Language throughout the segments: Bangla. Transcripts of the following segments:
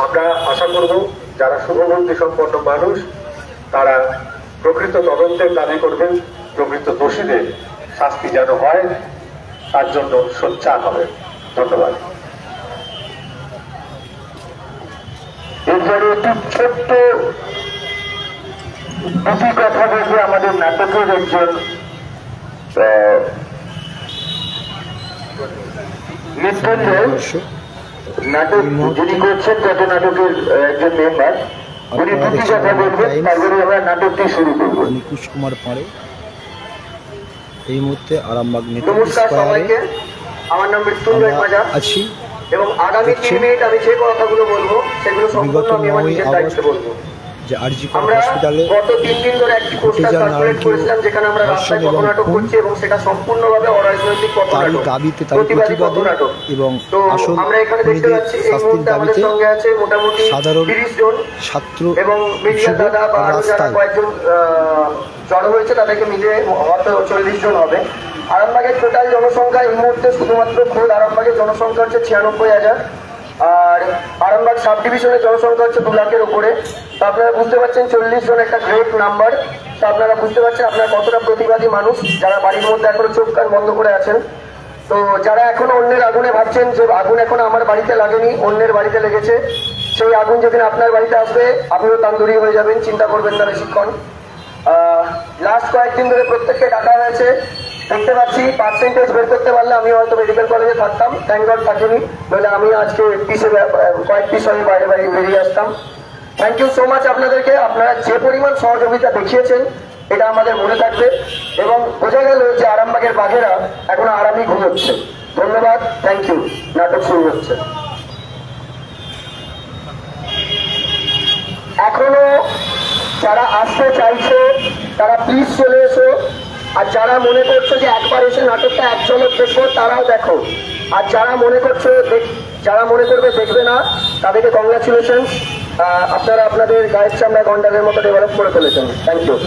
আমরা আশা করব যারা শুভবুদ্ধি সম্পন্ন মানুষ, তারা প্রকৃত তদন্তের দাবি করবেন, প্রকৃত দোষীদের শাস্তি যেন হয়, তার জন্য সোচ্চার হবে ধন্যবাদ। এরপরে একটি ছোট্ট দুটি কথা বলবে। আমাদের নাটকের একজন দর্শক নাটক যিনি করছেন যত নাটকের একজন মেম্বার। উনি দুটি কথা বলবেন তারপরে আমরা নাটকটি শুরু করব। আমি কুমার পাড়ে। এই মুহূর্তে আরামবাগ নমস্কার সবাইকে। আমার নাম মৃত্যুঞ্জয় মাজা আছি। এবং আগামী তিন মিনিট আমি যে কথাগুলো বলব সেগুলো সম্পূর্ণ আমি আমার নিজের দায়িত্বে বলব। যে আরজি হসপিটালে গত তিন দিন ধরে একটি পোস্টার সার্কুলেট করেছিলাম যেখানে আমরা ধর্ষণ এবং খুন করছি এবং সেটা সম্পূর্ণভাবে অরাজনৈতিক তারই দাবিতে তার প্রতিবাদী এবং আসল আমরা এখানে দেখতে খুনিদের শাস্তির দাবিতে সঙ্গে আছে মোটামুটি সাধারণ ছাত্র রাস্তায়। জড়ো হয়েছে তাদেরকে হয়তো চল্লিশ জন হবে। আরামবাগের টোটাল জনসংখ্যা এই মুহূর্তে শুধুমাত্র খোদ আরামবাগের জনসংখ্যা হচ্ছে ছিয়ানব্বই হাজার। আরামবাগ সাব ডিভিশনের জনসংখ্যা হচ্ছে দু লাখের উপরে। তো আপনারা বুঝতে পারছেন চল্লিশ জন একটা গ্রেট নাম্বার তো আপনারা বুঝতে পারছেন আপনারা কতটা প্রতিবাদী মানুষ যারা বাড়ির মধ্যে এখনও চোখ কান বন্ধ করে আছেন। তো যারা এখনও অন্যের আগুনে ভাবছেন যে আগুন এখন আমার বাড়িতে লাগেনি, অন্যের বাড়িতে লেগেছে, সেই আগুন যেদিন আপনার বাড়িতে আসবে, আপনিও তান্দুরি হয়ে যাবেন, চিন্তা করবেন না বেশিক্ষণ। লাস্ট কয়েকদিন ধরে প্রত্যেককে ডাকা হয়েছে। দেখতে পাচ্ছি পার্সেন্টেজ বের করতে পারলে আমি হয়তো মেডিকেল কলেজে থাকতাম। থ্যাংক গড থাকিনি। নইলে আমি আজকে পিসে কয়েক পিস আমি বাইরে বাইরে বেরিয়ে আসতাম। থ্যাংক ইউ সো মাচ আপনাদেরকে। আপনারা যে পরিমাণ সহযোগিতা দেখিয়েছেন, এটা আমাদের মনে থাকবে। এবং বোঝা গেল যে আরামবাগের বাঘেরা এখন আরামই ঘুমোচ্ছে। ধন্যবাদ। থ্যাংক ইউ নাটক শুরু হচ্ছে। এখনও যারা আসতে চাইছে, তারা প্লিজ চলে এসো। আর যারা মনে করছ যে একবার এসে নাটকটা এক ঝলক দেখব, তারাও দেখো। আর যারা মনে করছ দেখ- যারা মনে করবে দেখবে না, তাদেরকে কংগ্রাচুলেশন আপনারা আপনাদের গায়ের চামড়া গন্ডারের মতো ডেভেলপ করে ফেলেছেন। থ্যাংক ইউ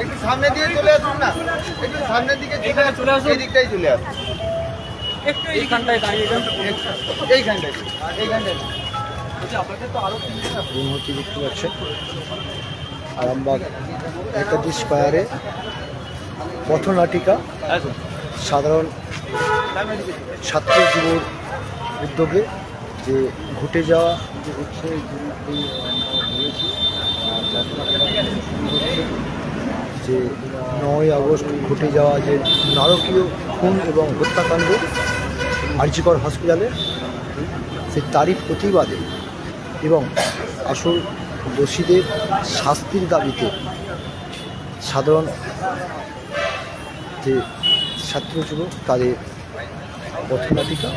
একটু সামনে দিয়ে চলে আসুন না। একটু সামনের দিকে চলে আসুন। এই দিকটাই চলে আসুন। একটু এইখানটায় দাঁড়িয়ে এইখানটায় মুহূর্তে দেখতে পাচ্ছেন। আরামবাগ নেতাজি স্কোয়ারে পথনাটিকা সাধারণ ছাত্র যুবর উদ্যোগে যে ঘটে যাওয়া যে হচ্ছে। যে নয় আগস্ট ঘটে যাওয়া যে নারকীয় খুন এবং হত্যাকাণ্ড আর্যিকর হসপিটালে সে তারই প্রতিবাদে এবং আসল দোষীদের শাস্তির দাবিতে সাধারণ যে ছাত্র যুবক তাদের পথনাটিকা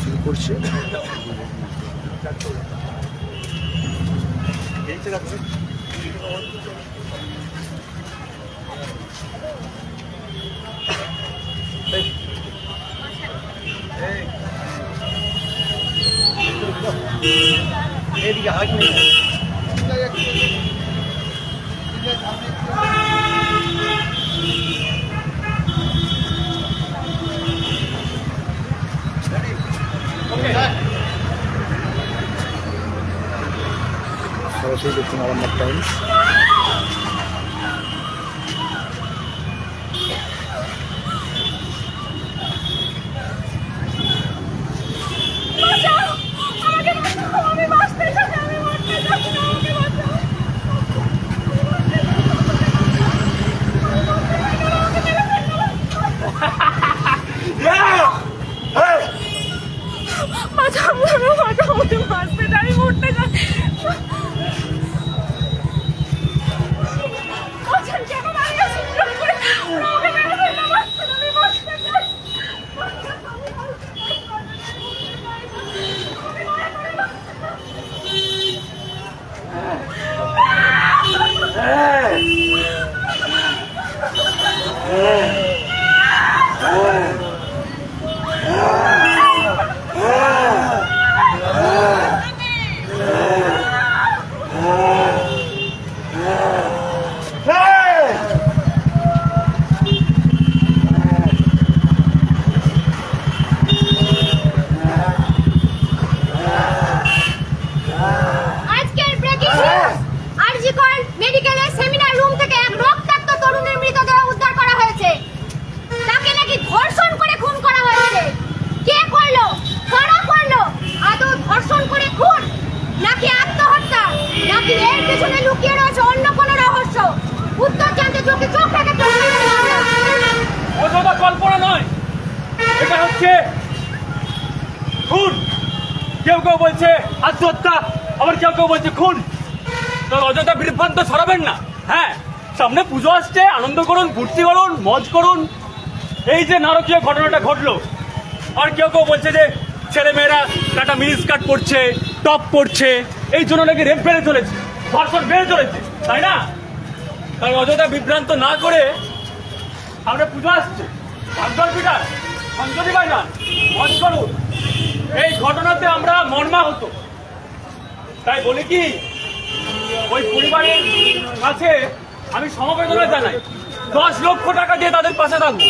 শুরু করছে। সরাসরি দেখুন আরামবাগ টাইমস এর কল্পনা নয়। এটা হচ্ছে খুন। কেউ কেউ বলছে আত্মহত্যা, আবার কেউ কেউ বলছে খুন। তো অযথা বিভ্রান্ত ছড়াবেন না। হ্যাঁ সামনে পুজো আসছে, আনন্দ করুন, ফুর্তি করুন, মজ করুন। এই যে নারকীয় ঘটনাটা ঘটলো, আর কেউ কেউ বলছে যে ছেলেমেয়েরা একটা মিনিস্কার্ট পরছে, টপ পড়ছে এই জন্য নাকি রেপ বেড়ে চলেছে, ধর্ষণ বেড়ে চলেছে, তাই না? তাই অযথা বিভ্রান্ত না করে আমরা পুজো আসছে। এই ঘটনাতে আমরা মর্মাহত। তাই বলি কি, ওই পরিবারের কাছে আমি সমবেদনা জানাই। দশ লক্ষ টাকা দিয়ে তাদের পাশে থাকব।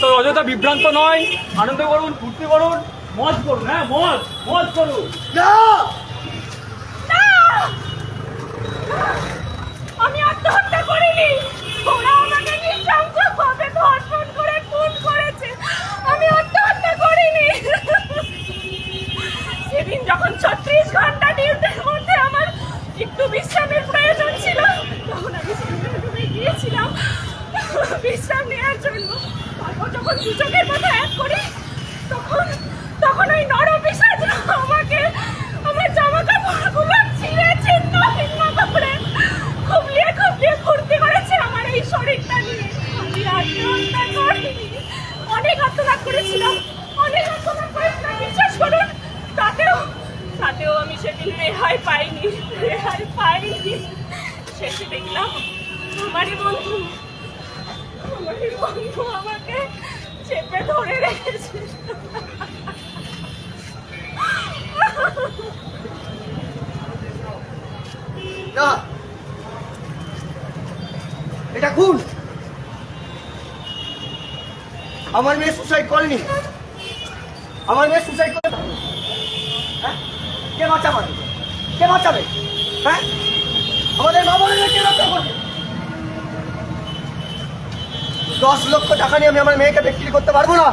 তো অযথা বিভ্রান্ত নয়, আনন্দ করুন, ফুর্তি করুন, মজ করুন হ্যাঁ মজ মজ করুন। আমি আত্মহত্যা করিনি। ওরা আমাকে নৃশংসভাবে ধর্ষণ করে, খুন করেছে। আমি আত্মহত্যা করিনি। সেদিন যখন ছত্রিশ ঘণ্টা ডিউটির মধ্যে আমার একটু বিশ্রামের প্রয়োজন ছিল, তখন আমি রুমে গিয়েছিলাম। বিশ্রাম নেওয়ার জন্য। তারপর যখন মতো এক করি, তখন তখন ওই নরপিসাজ আমাকে আমার জামা কাপড়গুলো ছিঁড়ে ছিন্ন ভিন্ন করে খুবলিয়ে খুবলিয়ে ফুর্তি করেছে আমার এই শরীরটা নিয়ে আমি আত্মহত্যা করিনি অনেক আত্মনাদ করেছিলাম অনেক আত্মনাদ করেছিলাম বিশ্বাস করুন তাতেও তাতেও আমি সেদিন রেহাই পাইনি রেহাই পাইনি শেষে দেখলাম আমারই বন্ধু আমারই বন্ধু আমাকে চেপে ধরে রেখেছে না এটা খুন আমার মেয়ে সুসাইড করেনি। আমার মেয়ে সুসাইড করে হ্যাঁ? কে বাঁচাবে? কে বাঁচাবে? হ্যাঁ? আমাদের মা কে রক্ষা করবে দশ লক্ষ টাকা নিয়ে আমি আমার মেয়েকে বিক্রি করতে পারব না।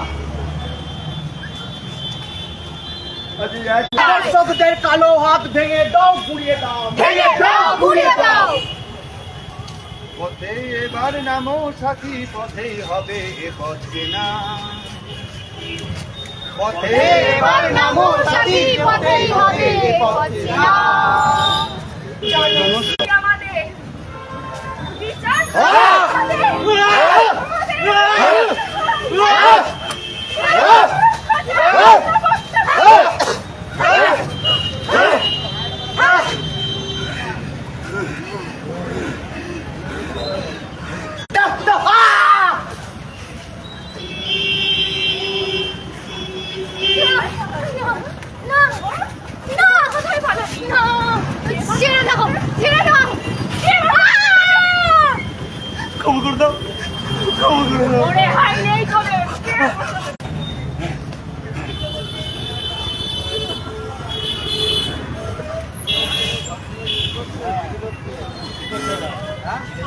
দর্শকদের কালো হাত ভেঙে দাও ঘুরিয়ে দাও। ভেঙে দাও ঘুরিয়ে দাও। পথে এবার নামো সাথী পথেই হবে এ পথ চেনা পথে এবার নামো সাথী পথেই হবে পথ চেনা। আমাদের বিচার না না কোথায় পালাবি না ছেড়ে দাও ছেড়ে দাও ক্ষমা করে দাও ক্ষমা করে দাও ওরে হাই নেই তোদের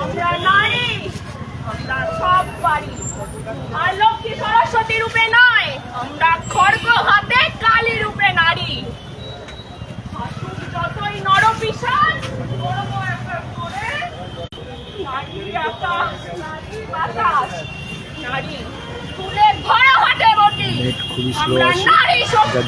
আমরা নারী আমরা সব পারি আর লক্ষ্মী সরস্বতী রূপে নয় আমরা খড়গ হাতে কালী রূপে নারী আসুন যতই নরপিশাচ করব একটা করে নারী আকাশ নারী বাতাস নারী। বটি আমরা নারী শক্তি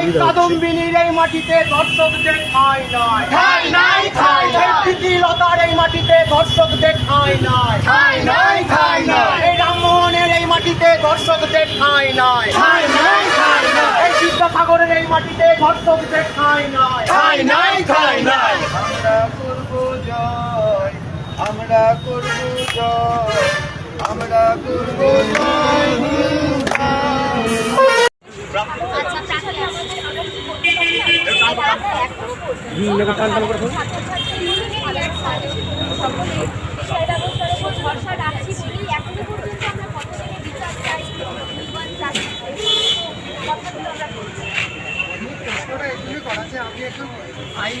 এই কাদম্বিনীর মাটিতে দর্শকদের ঠাঁই নয় ঠাঁই নাই, ঠাঁই এই প্রীতিলতার এই মাটিতে দর্শকদের ঠাঁই নয় ঠাঁই নাই, ঠাঁই। এই রামমোহনের এই মাটিতে দর্শকদের ঠাঁই নয় ঠাঁই নাই, ঠাঁই। এই বিদ্যাসাগরের এই মাটিতে দর্শকদের ঠাঁই নয় ঠাঁই নাই, ঠাঁই নাই। আমরা করব জয় আমরা করব জয়। আমরা করব আমি একটু আইন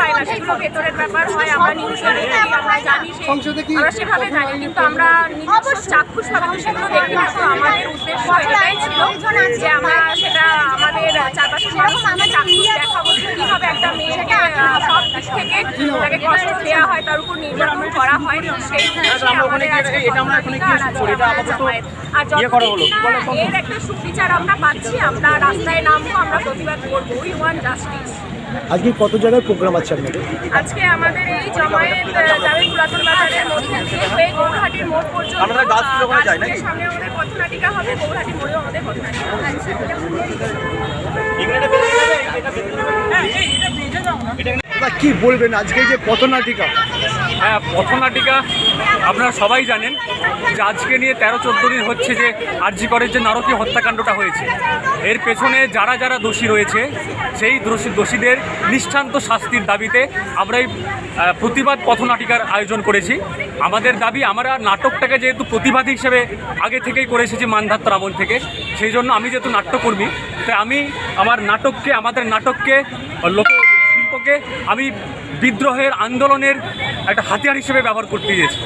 হয় আমরা নিউজে দেখি আমরা জানি সে- সংসদে কি সেভাবে জানি কিন্তু আমরা চাক্ষুষ ভাবে সেগুলো দেখি আমাদের উদ্দেশ্য এটাই ছিল যে আমরা সেটা আমাদের চারপাশের মানুষকে চাক্ষুষ দেখাবো। যে কীভাবে একটা মেয়েকে সব দিক থেকে তাকে কষ্ট দেওয়া হয় তার উপর নির্যাতন করা হয় সেই আমাদের আজকে আর আমরা যতদিন না এর একটা সুবিচার আমরা পাচ্ছি আমরা রাস্তায় নামবো আমরা প্রতিবাদ করব উই ওয়ান জাস্টিস আজকে কত জায়গায় প্রোগ্রাম আছে আপনাদের? আজকে আমাদের এই জমায়েত যাবে পুরাতন বাজারের মধ্যে দিয়ে হয়ে গৌরহাটির মোড় পর্যন্ত আমরা গাছগুলো ওখানে যাই নাকি? সামনে আমাদের পথনাটিকা হবে মোড়েও আমাদের পথনাটিকা। হবে। দাদা কি বলবেন আজকে যে পথনাটিকা? হ্যাঁ পথনাটিকা আপনারা সবাই জানেন যে আজকে নিয়ে তেরো চোদ্দ দিন হচ্ছে যে আরজি করের যে নারকীয় হত্যাকাণ্ডটা হয়েছে। এর পেছনে যারা যারা দোষী রয়েছে, সেই দোষী দোষীদের নিষ্ঠান্ত শাস্তির দাবিতে আমরা এই প্রতিবাদ পথনাটিকার আয়োজন করেছি। আমাদের দাবি, আমরা নাটকটাকে যেহেতু প্রতিবাদ হিসেবে আগে থেকেই করে এসেছি মানধাত্র আমল থেকে, সেই জন্য আমি যেহেতু নাট্যকর্মী, তাই আমি আমার নাটককে, আমাদের নাটককে লোক শিল্পকে আমি বিদ্রোহের আন্দোলনের একটা হাতিয়ার হিসেবে ব্যবহার করতে গিয়েছি।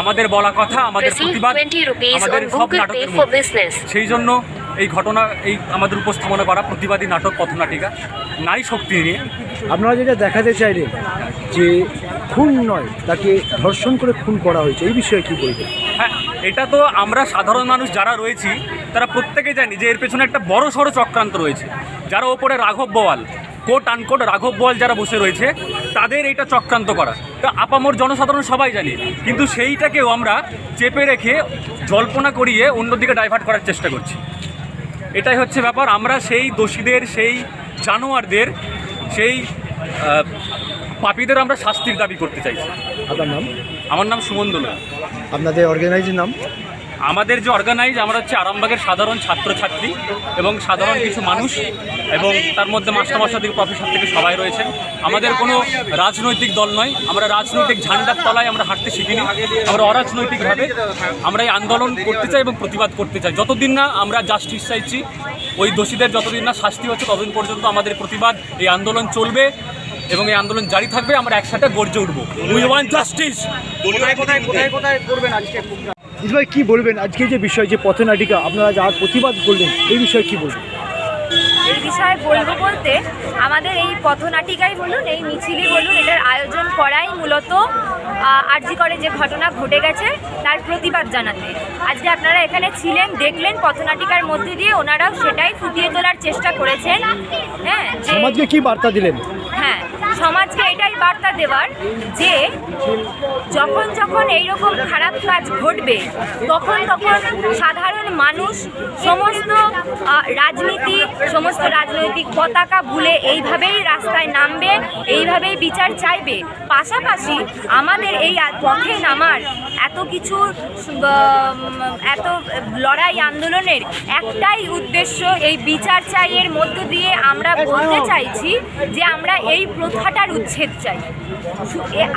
আমাদের বলা কথা আমাদের প্রতিবাদ আমাদের সব নাটকের. সেই জন্য এই ঘটনা এই আমাদের উপস্থাপনা করা প্রতিবাদী নাটক পথনাটিকা নারী শক্তি নিয়ে। আপনারা যেটা দেখাতে চাইলেন যে খুন নয় তাকে ধর্ষণ করে খুন করা হয়েছে এই বিষয়ে কি বলবেন? হ্যাঁ এটা তো আমরা সাধারণ মানুষ যারা রয়েছি তারা প্রত্যেকে জানি যে এর পেছনে একটা বড় সড়ো চক্রান্ত রয়েছে যারা ওপরে রাঘব বোয়াল কোট আনকোট রাঘব বল যারা বসে রয়েছে তাদের এটা চক্রান্ত করা। তা আপামর জনসাধারণ সবাই জানি কিন্তু সেইটাকেও আমরা চেপে রেখে জল্পনা করিয়ে অন্যদিকে ডাইভার্ট করার চেষ্টা করছি। এটাই হচ্ছে ব্যাপার আমরা সেই দোষীদের সেই জানোয়ারদের সেই পাপীদের আমরা শাস্তির দাবি করতে চাইছি। আপনার নাম? আমার নাম সুমন দোলা আপনাদের অর্গানাইজের নাম? আমাদের যে অর্গানাইজ আমরা হচ্ছে আরামবাগের সাধারণ ছাত্রছাত্রী এবং সাধারণ কিছু মানুষ এবং তার মধ্যে মাস্টারমশাই থেকে প্রফেসর থেকে সবাই রয়েছেন আমাদের কোনো রাজনৈতিক দল নয়, আমরা রাজনৈতিক ঝান্ডার তলায় আমরা হাঁটতে শিখিনি, আমরা অরাজনৈতিকভাবে আমরা এই আন্দোলন করতে চাই এবং প্রতিবাদ করতে চাই। যতদিন না আমরা জাস্টিস চাইছি, ওই দোষীদের যতদিন না শাস্তি হচ্ছে, ততদিন পর্যন্ত আমাদের প্রতিবাদ, এই আন্দোলন চলবে এবং এই আন্দোলন জারি থাকবে, আমরা একসাথে গর্জে উঠবো। উই ওয়ান জাস্টিস ইসভাই কি বলবেন? আজকে যে বিষয়, যে পথনাটিকা, আপনারা যা প্রতিবাদ করলেন, এই বিষয়ে কি বলবেন? বিষয়ে বলব বলতে আমাদের এই পথনাটিকাই বলুন এই মিছিলই বলুন এটার আয়োজন করাই মূলত আরজি করে যে ঘটনা ঘটে গেছে তার প্রতিবাদ জানাতে। আজকে আপনারা এখানে ছিলেন দেখলেন পথনাটিকার মধ্যে দিয়ে ওনারাও সেটাই ফুটিয়ে তোলার চেষ্টা করেছেন। হ্যাঁ সমাজকে কি বার্তা দিলেন? হ্যাঁ সমাজকে এটাই বার্তা দেওয়ার যে যখন যখন এইরকম খারাপ কাজ ঘটবে তখন তখন সাধারণ মানুষ সমস্ত রাজনীতি সমস্ত রাজনৈতিক পতাকা ভুলে এইভাবেই রাস্তায় নামবে, এইভাবেই বিচার চাইবে। পাশাপাশি আমাদের এই পথে নামার এত কিছু এত লড়াই আন্দোলনের একটাই উদ্দেশ্য এই বিচার চাই এর মধ্য দিয়ে আমরা বলতে চাইছি যে আমরা এই প্রথাটার উচ্ছেদ চাই।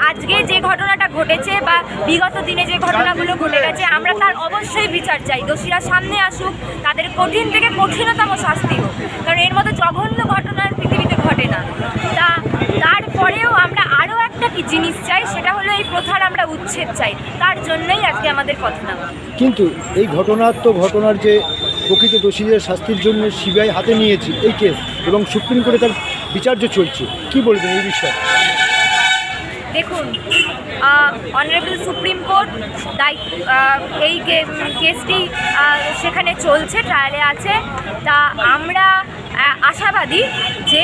আজকে যে ঘটনাটা ঘটেছে বা বিগত দিনে যে ঘটনাগুলো ঘটে গেছে, আমরা তার অবশ্যই বিচার চাই। দোষীরা সামনে আসুক, তাদের কঠিন থেকে কঠিনতম শাস্তি হোক। কারণ এর মতো জঘন্য ঘটনা পৃথিবীতে ঘটে না। তা তারপরেও আমরা আরও একটা কি জিনিস চাই সেটা হলো এই প্রথার আমরা উচ্ছেদ চাই। তার জন্য আমাদের কথা না কিন্তু এই ঘটনার তো ঘটনার যে প্রকৃত দোষীদের শাস্তির জন্য সিবিআই হাতে নিয়েছে এই কেস এবং সুপ্রিম কোর্টে তার বিচার্য চলছে কি বলবেন এই বিষয়ে? দেখুন অনারেবল সুপ্রিম কোর্ট দায়ী আহ, এই কেসটি সেখানে চলছে ট্রায়ালে আছে। তা আমরা আশাবাদী যে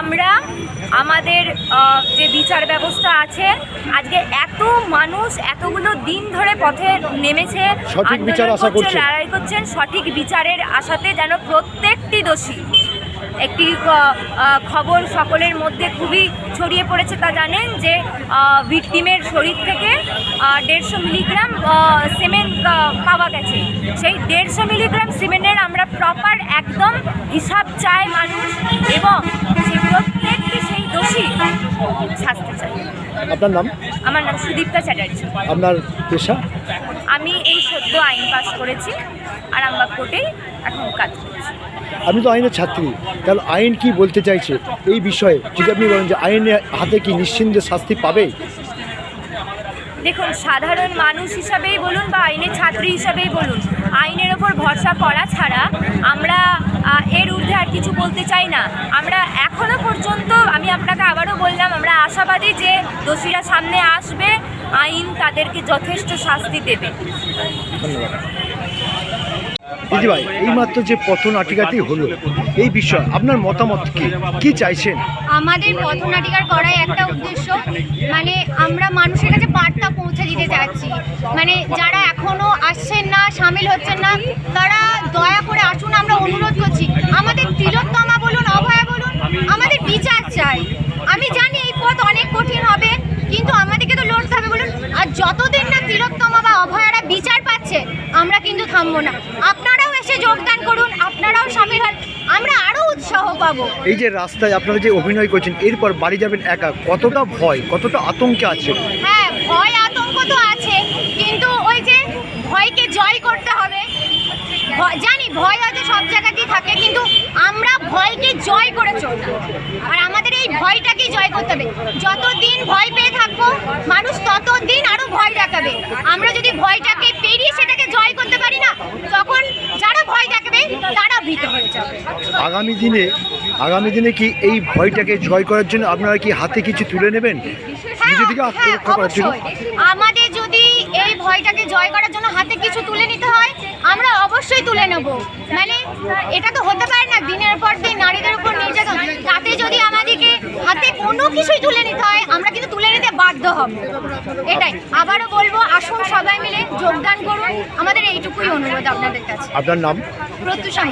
আমরা আমাদের যে বিচার ব্যবস্থা আছে আজকে এত মানুষ এতগুলো দিন ধরে পথে নেমেছে সঠিক বিচার আন্দোলন আশা করছে, করছেন। লড়াই করছেন সঠিক বিচারের আশাতে যেন প্রত্যেকটি দোষী একটি খবর সকলের মধ্যে খুবই ছড়িয়ে পড়েছে তা জানেন যে ভিকটিমের শরীর থেকে দেড়শো মিলিগ্রাম সিমেন্ট পাওয়া গেছে। সেই দেড়শো মিলিগ্রাম সিমেন্টের আমরা প্রপার একদম হিসাব চাই মানুষ এবং প্রত্যেকটি সেই দোষী শাস্তি চাই। আপনার নাম? আমার নাম সুদীপ্তা চ্যাটার্জি। আপনার পেশা? আমি এই সদ্য আইন পাশ করেছি আরামবাগ কোর্টেই এখন কাজ করছি। আপনি তো আইনের ছাত্রী। তাহলে আইন কি বলতে চাইছে এই বিষয়ে? যদি আপনি বলেন যে আইনের হাতে কি নিশ্চিন্তে শাস্তি পাবে? দেখুন সাধারণ মানুষ হিসাবেই বলুন বা আইনের ছাত্রী হিসাবেই বলুন আইনের ওপর ভরসা করা ছাড়া আমরা এর ঊর্ধ্বে আর কিছু বলতে চাই না। আমরা এখনও পর্যন্ত আমি আপনাকে আবারও বললাম আমরা আশাবাদী যে দোষীরা সামনে আসবে আইন তাদেরকে যথেষ্ট শাস্তি দেবে। ধন্যবাদ। দিদি ভাই, এইমাত্র যে পথ হলো, এই বিষয়ে আপনার মতামত কি? কি চাইছেন? আমাদের পথনাটিকার করাই একটা উদ্দেশ্য মানে আমরা মানুষের কাছে বার্তা পৌঁছে দিতে চাচ্ছি। মানে যারা এখনও আসছেন না, সামিল হচ্ছেন না, তারা দয়া করে আসুন, আমরা অনুরোধ করছি। আমাদের তিলোত্তমা বলুন, অভয়া বলুন, আমাদের বিচার চাই। আমি জানি এই পথ অনেক কঠিন হবে, কিন্তু আমাদেরকে তো লড়তে হবে বলুন। আর যতদিন না তিলোত্তমা অভয়ারা বিচার পাচ্ছে আমরা কিন্তু থামবো না। আপনারাও এসে যোগদান করুন আপনারাও সামিল হন আমরা আরও উৎসাহ পাবো। এই যে রাস্তায় আপনারা যে অভিনয় করছেন এরপর বাড়ি যাবেন একা কতটা ভয় কতটা আতঙ্কে আছে? হ্যাঁ ভয় আতঙ্ক তো আছে কিন্তু ওই যে ভয়কে জয় করতে হবে জানি ভয় হয়তো সব জায়গাতেই থাকে কিন্তু আমরা ভয়কে জয় করে চলবো আর আমাদের এই ভয়টাকেই জয় করতে হবে। যতদিন ভয় পেয়ে থাকব মানুষ ততদিন আরও ভয় দেখাবে। আমরা যদি ভয়টাকে পেরিয়ে সেটাকে জয় করতে পারি না তখন যারা ভয় দেখাবে তারা ভীত হয়ে যাবে। আগামী দিনে আগামী দিনে কি এই ভয়টাকে জয় করার জন্য আপনারা কি হাতে কিছু তুলে নেবেন? হ্যাঁ, হ্যাঁ। আমাদের যদি এই ভয়টাকে জয় করার জন্য হাতে কিছু তুলে নিতে হয় আমরা অবশ্যই তুলে নেব। মানে এটা তো হতে পারে না দিনের পর দিন নারীদের উপর নির্যাতন। তাতে যদি আমাদেরকে হাতে কোনো কিছুই তুলে নিতে হয় আমরা কিন্তু তুলে নিতে বাধ্য হব। এটাই। আবারও বলব আসুন সবাই মিলে যোগদান করুন। আমাদের এইটুকুই অনুরোধ আপনাদের কাছে। আপনার নাম? প্রত্যুষা।